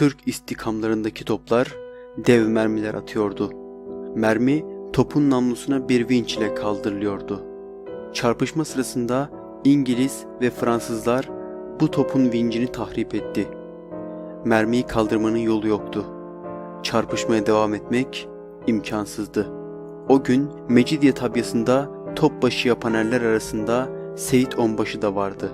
Türk istikamlarındaki toplar dev mermiler atıyordu. Mermi topun namlusuna bir vinç ile kaldırılıyordu. Çarpışma sırasında İngiliz ve Fransızlar bu topun vincini tahrip etti. Mermiyi kaldırmanın yolu yoktu. Çarpışmaya devam etmek imkansızdı. O gün Mecidiye tabyasında top başı yapan erler arasında Seyit Onbaşı da vardı.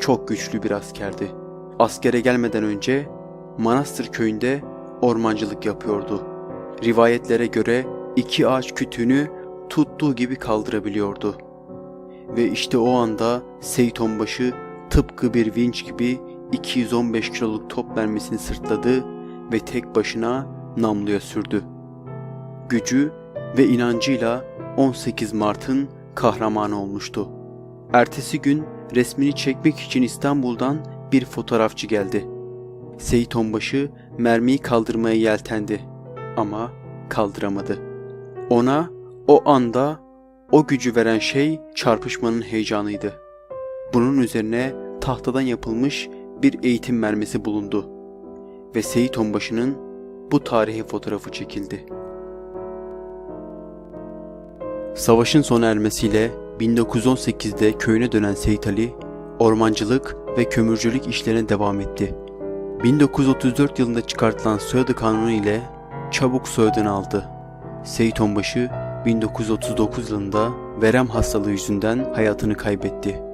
Çok güçlü bir askerdi. Askere gelmeden önce Manastır köyünde ormancılık yapıyordu. Rivayetlere göre iki ağaç kütüğünü tuttuğu gibi kaldırabiliyordu. Ve işte o anda Seyit Onbaşı tıpkı bir vinç gibi 215 kiloluk top mermisini sırtladı ve tek başına namluya sürdü. Gücü ve inancıyla 18 Mart'ın kahramanı olmuştu. Ertesi gün resmini çekmek için İstanbul'dan bir fotoğrafçı geldi. Seyit Onbaşı mermiyi kaldırmaya yeltendi ama kaldıramadı. Ona o anda o gücü veren şey çarpışmanın heyecanıydı. Bunun üzerine tahtadan yapılmış bir eğitim mermisi bulundu ve Seyit Onbaşı'nın bu tarihi fotoğrafı çekildi. Savaşın sona ermesiyle 1918'de köyüne dönen Seyit Ali, ormancılık ve kömürcülük işlerine devam etti. 1934 yılında çıkartılan soyadı kanunu ile çabuk soyadını aldı. Seyit Onbaşı 1939 yılında verem hastalığı yüzünden hayatını kaybetti.